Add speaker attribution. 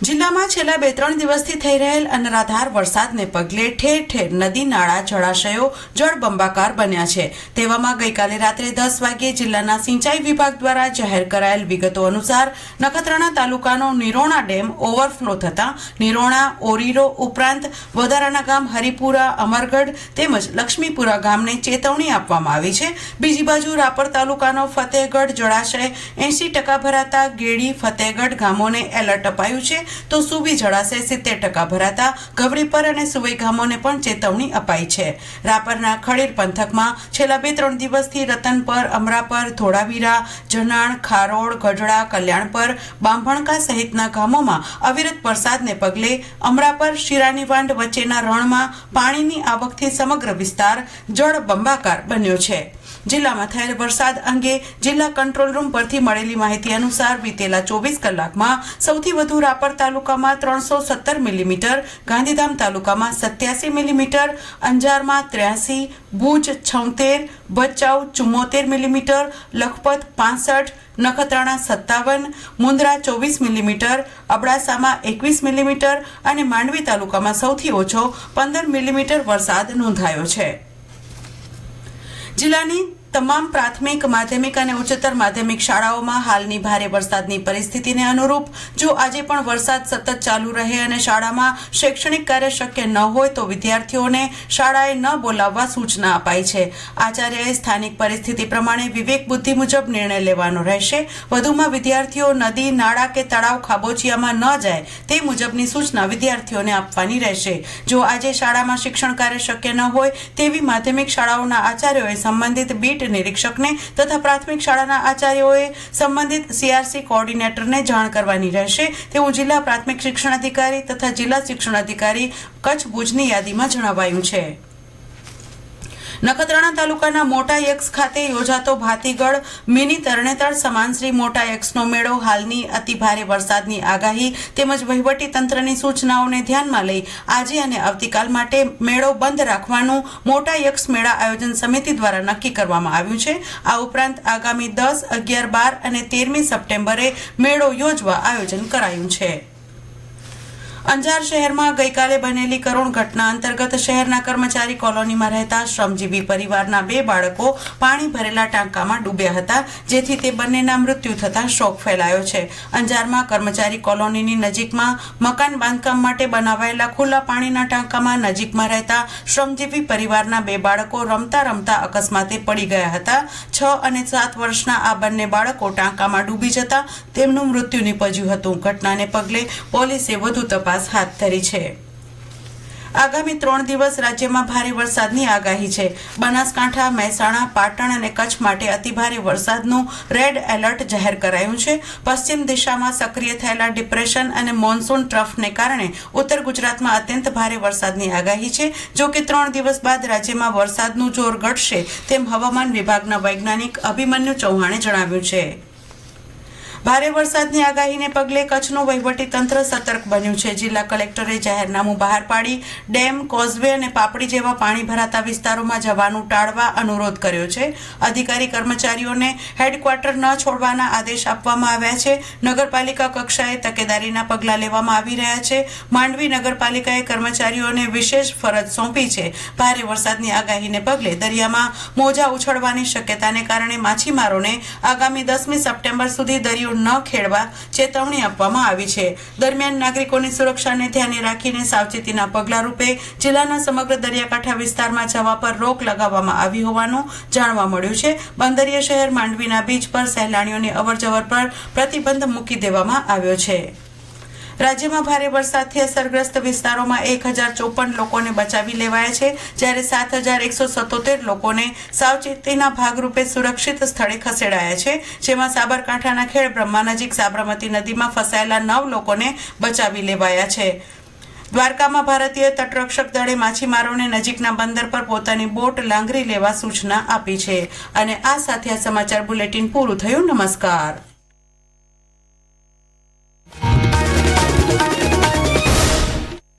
Speaker 1: જિલ્લામાં છેલ્લા બે ત્રણ દિવસથી થઈ રહેલ અનરાધાર વરસાદને પગલે ઠેર ઠેર નદી, નાળા, જળાશયો જળબંબાકાર બન્યા છે. તેવામાં ગઈકાલે રાત્રે દસ વાગ્યે જિલ્લાના સિંચાઈ વિભાગ દ્વારા જાહેર કરાયેલ વિગતો અનુસાર નખત્રાણા તાલુકાનો નિરોણા ડેમ ઓવરફ્લો થતાં નિરોણા, ઓરીરો ઉપરાંત વધારાના ગામ હરિપુરા, અમરગઢ તેમજ લક્ષ્મીપુરા ગામને ચેતવણી આપવામાં આવી છે. બીજી બાજુ રાપર તાલુકાનો ફતેહગઢ જળાશય એંશી ટકા ભરાતા ગેડી ફતેહગઢ ગામોને એલર્ટ અપાયું છે. તો સુબી જળાશય સિત્તેર ટકા ભરાતા ગવરીપર અને સુવઈ ગામોને પણ ચેતવણી અપાઈ છે. રાપરના ખડીર પંથકમાં છેલ્લા બે ત્રણ દિવસથી રતનપર અમરાપર ધોળાવીરા, જનાણ ખારોડ ગઢડા કલ્યાણપર બાંભણકા સહિતના ગામોમાં અવિરત વરસાદને પગલે અમરાપર શિરાનીવાંડ વચ્ચેના રણમાં પાણીની આવકથી સમગ્ર વિસ્તાર જળબંબાકાર બન્યો છે. જિલ્લામાં થયેલ વરસાદ અંગે જિલ્લા કંટ્રોલ રૂમ પરથી મળેલી માહિતી અનુસાર વીતેલા ચોવીસ કલાકમાં સૌથી વધુ રાપર તાલુકામાં ત્રણસો સત્તર મિલીમીટર, ગાંધીધામ તાલુકામાં સત્યાસી મિલીમીટર, અંજારમાં ત્ર્યાસી, ભુજ છોતેર, ભચાઉ ચુમ્મોતેર મિલીમીટર, લખપત પાસઠ, નખત્રાણા સત્તાવન મુન્દ્રા ચોવીસ મિલીમીટર, અબડાસામાં એકવીસ મિલીમીટર અને માંડવી તાલુકામાં સૌથી ઓછો પંદર મિલીમીટર વરસાદ નોંધાયો છે. જિલ્લાની તમામ પ્રાથમિક, માધ્યમિક અને ઉચ્ચતર માધ્યમિક શાળાઓમાં હાલની ભારે વરસાદની પરિસ્થિતિને અનુરૂપ, જો આજે પણ વરસાદ સતત ચાલુ રહે અને શાળામાં શૈક્ષણિક કાર્ય શક્ય ન હોય તો વિદ્યાર્થીઓને શાળાએ ન બોલાવવા સૂચના અપાઈ છે. આચાર્યએ સ્થાનિક પરિસ્થિતિ પ્રમાણે વિવેક બુદ્ધિ મુજબ નિર્ણય લેવાનો રહેશે. વધુમાં વિદ્યાર્થીઓ નદી, નાળા કે તળાવ ખાબોચિયામાં ન જાય તે મુજબની સૂચના વિદ્યાર્થીઓને આપવાની રહેશે. જો આજે શાળામાં શિક્ષણ કાર્ય શક્ય ન હોય તેવી માધ્યમિક શાળાઓના આચાર્યોએ સંબંધિત બીટ નિરીક્ષકને તથા પ્રાથમિક શાળાના આચાર્યોએ સંબંધિત સીઆરસી કોઓર્ડિનેટરને જાણ કરવાની રહેશે. તેવું જિલ્લા પ્રાથમિક શિક્ષણાધિકારી તથા જિલ્લા શિક્ષણાધિકારી કચ્છ ભુજની યાદીમાં જણાવાયું છે. નખત્રાણા તાલુકાના મોટા યક્ષ ખાતે યોજાતો ભાતીગઢ મિની તરણેતર સમાન શ્રી મોટા યક્ષનો મેળો હાલની અતિ ભારે વરસાદની આગાહી તેમજ વહીવટી તંત્રની સૂચનાઓને ધ્યાનમાં લઈ આજે અને આવતીકાલ માટે મેળો બંધ રાખવાનું મોટા યક્ષ મેળા આયોજન સમિતિ દ્વારા નક્કી કરવામાં આવ્યું છે. આ ઉપરાંત આગામી દસ, અગિયાર, બાર અને તેરમી સપ્ટેમ્બરે મેળો યોજવા આયોજન કરાયું છે. અંજાર શહેરમાં ગઈકાલે બનેલી કરુણ ઘટના અંતર્ગત શહેરના કર્મચારી કોલોનીમાં રહેતા શ્રમજીવી પરિવારના બે બાળકો પાણી ભરેલા ટાંકામાં ડૂબ્યા હતા, જેથી તે બંનેના મૃત્યુ થતા શોક ફેલાયો છે. અંજારમાં કર્મચારી કોલોનીની નજીકમાં મકાન બાંધકામ માટે બનાવાયેલા ખુલ્લા પાણીના ટાંકામાં નજીકમાં રહેતા શ્રમજીવી પરિવારના બે બાળકો રમતા રમતા અકસ્માતે પડી ગયા હતા. છ અને સાત વર્ષના આ બંને બાળકો ટાંકામાં ડૂબી જતા તેમનું મૃત્યુ નીપજ્યું હતું. ઘટનાને પગલે પોલીસે વધુ તપાસ હાથ ધરી છે. આગામી ત્રણ દિવસ રાજ્યમાં ભારે વરસાદની આગાહી છે. બનાસકાંઠા, મહેસાણા, પાટણ અને કચ્છ માટે અતિભારે વરસાદનું રેડ એલર્ટ જાહેર કરાયું છે. પશ્ચિમ દિશામાં સક્રિય થયેલા ડિપ્રેશન અને મોન્સૂન ટ્રફને કારણે ઉત્તર ગુજરાતમાં અત્યંત ભારે વરસાદની આગાહી છે. જો કે ત્રણ દિવસ બાદ રાજ્યમાં વરસાદનું જોર ઘટશે તેમ હવામાન વિભાગના વૈજ્ઞાનિક અભિમન્યુ ચૌહાણે જણાવ્યું છે. ભારે વરસાદની આગાહીને પગલે કચ્છનું વહીવટી તંત્ર સતર્ક બન્યું છે. જિલ્લા કલેક્ટરે જાહેરનામું બહાર પાડી ડેમ, કોઝવે અને પાપડી જેવા પાણી ભરાતા વિસ્તારોમાં જવાનું ટાળવા અનુરોધ કર્યો છે. અધિકારી કર્મચારીઓને હેડક્વાર્ટર ન છોડવાના આદેશ આપવામાં આવ્યા છે. નગરપાલિકા કક્ષાએ તકેદારીના પગલાં લેવામાં આવી રહ્યા છે. માંડવી નગરપાલિકાએ કર્મચારીઓને વિશેષ ફરજ સોંપી છે. ભારે વરસાદની આગાહીને પગલે દરિયામાં મોજા ઉછળવાની શક્યતાને કારણે માછીમારોને આગામી દસમી સપ્ટેમ્બર સુધી દરિયો ન ખેડવા ચેતવણી આપવામાં આવી છે. દરમિયાન નાગરિકોની સુરક્ષાને ધ્યાને રાખીને સાવચેતીના પગલા રૂપે જિલ્લાના સમગ્ર દરિયાકાંઠા વિસ્તારમાં જવા પર રોક લગાવવામાં આવી હોવાનું જાણવા મળ્યું છે. બંદરીય શહેર માંડવીના બીચ પર સહેલાણીઓની અવરજવર પર પ્રતિબંધ મૂકી દેવામાં આવ્યો છે. રાજ્યમાં ભારે વરસાદથી અસરગ્રસ્ત વિસ્તારોમાં એક હજાર ચોપન લોકોને બચાવી લેવાયા છે, જ્યારે સાત હજાર એકસો સત્તોતેર લોકોને સાવચેતીના ભાગરૂપે સુરક્ષિત સ્થળે ખસેડાયા છે, જેમાં સાબરકાંઠાના ખેડ બ્રહ્મા નજીક સાબરમતી નદીમાં ફસાયેલા નવ લોકોને બચાવી લેવાયા છે. દ્વારકામાં ભારતીય તટરક્ષક દળે માછીમારોને નજીકના બંદર પર પોતાની બોટ લાંગરી લેવા સૂચના આપી છે. અને આ સાથે આ સમાચાર બુલેટિન પૂરું થયું. નમસ્કાર.